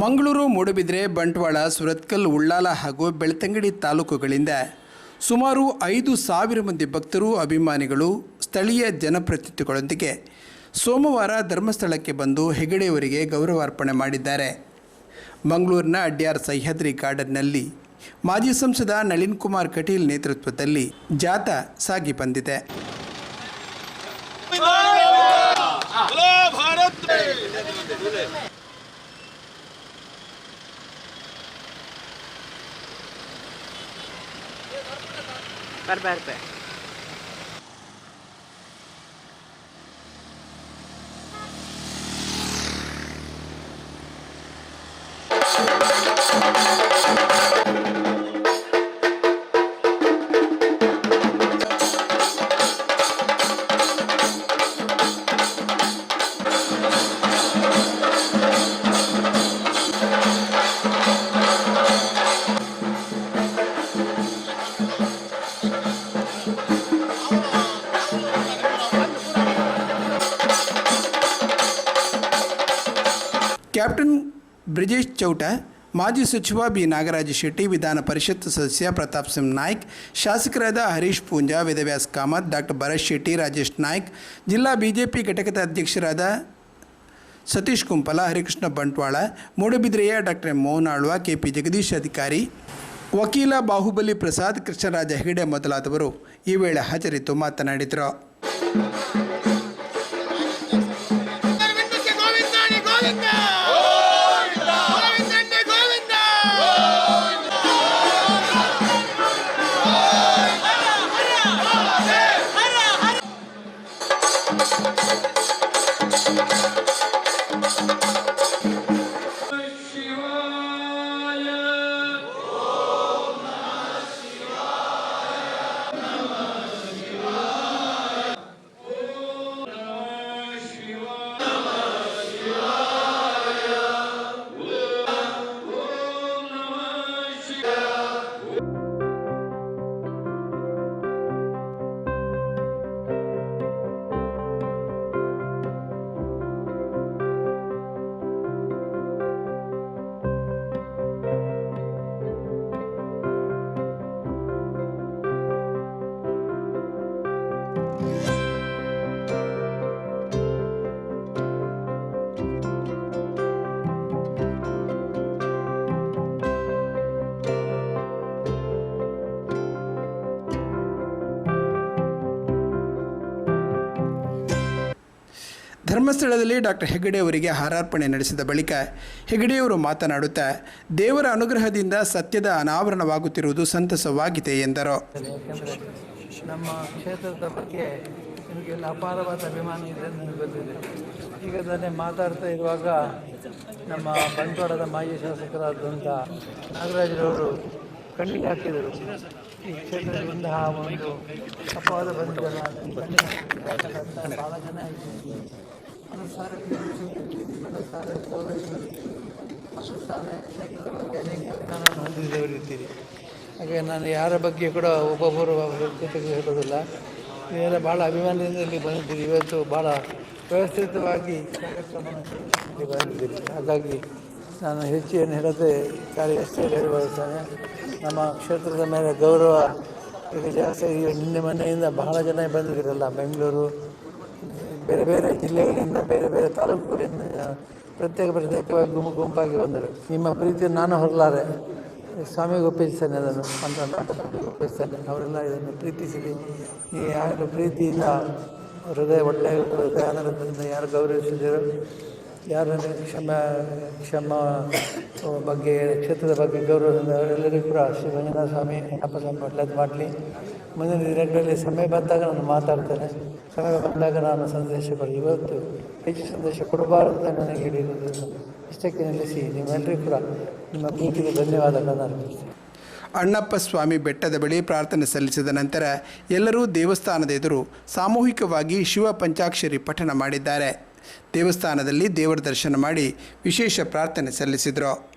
ಮಂಗಳೂರು ಮೂಡುಬಿದ್ರೆ, ಬಂಟ್ವಾಳ, ಸುರತ್ಕಲ್, ಉಳ್ಳಾಲ ಹಾಗೂ ಬೆಳ್ತಂಗಡಿ ತಾಲೂಕುಗಳಿಂದ ಸುಮಾರು ಐದು ಸಾವಿರ ಮಂದಿ ಭಕ್ತರು, ಅಭಿಮಾನಿಗಳು ಸ್ಥಳೀಯ ಜನಪ್ರತಿನಿಧಿಗಳೊಂದಿಗೆ ಸೋಮವಾರ ಧರ್ಮಸ್ಥಳಕ್ಕೆ ಬಂದು ಹೆಗಡೆಯವರಿಗೆ ಗೌರವಾರ್ಪಣೆ ಮಾಡಿದ್ದಾರೆ. ಮಂಗಳೂರಿನ ಅಡ್ಯಾರ್ ಸಹ್ಯಾದ್ರಿ ಗಾರ್ಡನ್ನಲ್ಲಿ ಮಾಜಿ ಸಂಸದ ನಳಿನ್ ಕುಮಾರ್ ಕಟೀಲ್ ನೇತೃತ್ವದಲ್ಲಿ ಜಾಥಾ ಸಾಗಿ ಬಂದಿದೆ. कर पैर पे। ಕ್ಯಾಪ್ಟನ್ ಬ್ರಿಜೇಶ್ ಚೌಟ, ಮಾಜಿ ಸಚಿವ ಬಿ. ನಾಗರಾಜ ಶೆಟ್ಟಿ, ವಿಧಾನ ಪರಿಷತ್ ಸದಸ್ಯ ಪ್ರತಾಪ್ ಸಿಂಗ್ ನಾಯ್ಕ್, ಶಾಸಕರಾದ ಹರೀಶ್ ಪೂಂಜಾ, ವೇದವ್ಯಾಸ್ ಕಾಮತ್ ಡಾಕ್ಟರ್ ಭರತ್ ಶೆಟ್ಟಿ, ರಾಜೇಶ್ ನಾಯ್ಕ್, ಜಿಲ್ಲಾ ಬಿಜೆಪಿ ಘಟಕದ ಅಧ್ಯಕ್ಷರಾದ Satish Kumpala, Harikrishna Bantwal, ಮೂಡುಬಿದ್ರೆಯ doctor Mohan Alva K P Jagadish Adhikari, ವಕೀಲ ಬಾಹುಬಲಿ ಪ್ರಸಾದ್, ಕೃಷ್ಣರಾಜ ಹೆಗಡೆ ಮೊದಲಾದವರು ಈ ವೇಳೆ ಹಾಜರಿದ್ದು ಮಾತನಾಡಿದರು. ಧರ್ಮಸ್ಥಳದಲ್ಲಿ ಡಾಕ್ಟರ್ ಹೆಗ್ಗಡೆ ಅವರಿಗೆ ಹಾರಾರ್ಪಣೆ ನಡೆಸಿದ ಬಳಿಕ ಹೆಗ್ಗಡೆಯವರು ಮಾತನಾಡುತ್ತಾ, ದೇವರ ಅನುಗ್ರಹದಿಂದ ಸತ್ಯದ ಅನಾವರಣವಾಗುತ್ತಿರುವುದು ಸಂತಸವಾಗಿದೆ ಎಂದರು. ನಮ್ಮ ಕ್ಷೇತ್ರದ ಬಗ್ಗೆ ನಿಮಗೆಲ್ಲ ಅಪಾರವಾದ ಅಭಿಮಾನ ಇದೆ ನನಗೆ ಗೊತ್ತಿದೆ. ಈಗ ತಾನೇ ಮಾತಾಡ್ತಾ ಇರುವಾಗ ನಮ್ಮ ಬಂಟ್ವಾಳದ ಮಾಜಿ ಶಾಸಕರಾದಂಥ ನಾಗರಾಜರವರು ಕಣ್ಣಿಗೆ ಹಾಕಿದರು. ಈ ಕ್ಷೇತ್ರದಿಂದ ಆ ಒಂದು ಅಪಾರ ಬಂದ ಅದನ್ನು ಭಾಳ ಜನ ಹಾಗೆ ನಾನು ಯಾರ ಬಗ್ಗೆ ಕೂಡ ಒಬ್ಬೊಬ್ಬರು ಜೊತೆಗೆ ಹೇಳೋದಿಲ್ಲ. ನೀವೆಲ್ಲ ಭಾಳ ಅಭಿಮಾನದಿಂದ ಇಲ್ಲಿ ಬಂದಿದ್ದೀರಿ. ಇವತ್ತು ಭಾಳ ವ್ಯವಸ್ಥಿತವಾಗಿ ಕಾರ್ಯಕ್ರಮವನ್ನು ಬಂದಿದ್ದೀರಿ. ಹಾಗಾಗಿ ನಾನು ಹೆಚ್ಚು ಏನು ಹೇಳದೆ ಕಾರ್ಯ ಹೇಳಬಯಸ್ತೇನೆ ನಮ್ಮ ಕ್ಷೇತ್ರದ ಮೇಲೆ ಗೌರವ ಈಗ ಜಾಸ್ತಿ ನಿನ್ನೆ ಮನೆಯಿಂದ ಬಹಳ ಜನ ಬಂದಿದ್ದೀರಲ್ಲ, ಬೆಂಗಳೂರು ಬೇರೆ ಬೇರೆ ಜಿಲ್ಲೆಗಳಿಂದ ಬೇರೆ ಬೇರೆ ತಾಲೂಕುಗಳಿಂದ ಪ್ರತ್ಯೇಕ ಪ್ರತ್ಯೇಕವಾಗಿ ಗುಂಪು ಗುಂಪಾಗಿ ಬಂದರು. ನಿಮ್ಮ ಪ್ರೀತಿಯನ್ನು ನಾನು ಹೊರಲಾರೆ. ಸ್ವಾಮಿಗೆ ಒಪ್ಪಿಸ್ತಾನೆ ಅದನ್ನು. ಅಂತ ಒಪ್ಪಿಸ್ತಾನೆ. ಅವರೆಲ್ಲ ಇದನ್ನು ಪ್ರೀತಿಸಿದೆ ಈ ಯಾರು ಪ್ರೀತಿಯಿಂದ ಹೃದಯ ಒಳ್ಳೆಯ ಹೃದಯ ಆನಂದದಿಂದ ಯಾರು ಗೌರವಿಸಿದ್ದೀರೋ ಯಾರು ಕ್ಷಮ ಕ್ಷಮ ಬಗ್ಗೆ, ಕ್ಷೇತ್ರದ ಬಗ್ಗೆ ಗೌರವದಿಂದ ಅವರೆಲ್ಲರಿಗೂ ಕೂಡ ಶ್ರೀ ಸ್ವಾಮಿ ಅಪ್ಪ ಸ್ವಾಮಿ ಒಳ್ಳೇದು ಮಾಡಲಿ. ಮುಂದಿನ ದಿನಗಳಲ್ಲಿ ಸಮಯ ಬಂದಾಗ ನಾನು ಮಾತಾಡ್ತೇನೆ. ಸಮಯ ಬಂದಾಗ ನಾನು ಸಂದೇಶ ಕೊಡಿ. ಇವತ್ತು ಹೆಚ್ಚು ಸಂದೇಶ ಕೊಡಬಾರದು ನನಗೆ ಹೇಳಿರೋದು. ಇಷ್ಟಕ್ಕೆ ನಿಲ್ಲಿಸಿ. ನಿಮ್ಮೆಲ್ಲರಿಗೂ ಕೂಡ ನಿಮ್ಮ ಪ್ರೀತಿಗೆ ಧನ್ಯವಾದಗಳನ್ನು ಅರ್ಪಿಸ್ತೇನೆ. ಅಣ್ಣಪ್ಪ ಸ್ವಾಮಿ ಬೆಟ್ಟದ ಬಳಿ ಪ್ರಾರ್ಥನೆ ಸಲ್ಲಿಸಿದ ನಂತರ ಎಲ್ಲರೂ ದೇವಸ್ಥಾನದ ಎದುರು ಸಾಮೂಹಿಕವಾಗಿ ಶಿವ ಪಂಚಾಕ್ಷರಿ ಪಠಣ ಮಾಡಿದ್ದಾರೆ. ದೇವಸ್ಥಾನದಲ್ಲಿ ದೇವರ ದರ್ಶನ ಮಾಡಿ ವಿಶೇಷ ಪ್ರಾರ್ಥನೆ ಸಲ್ಲಿಸಿದರು.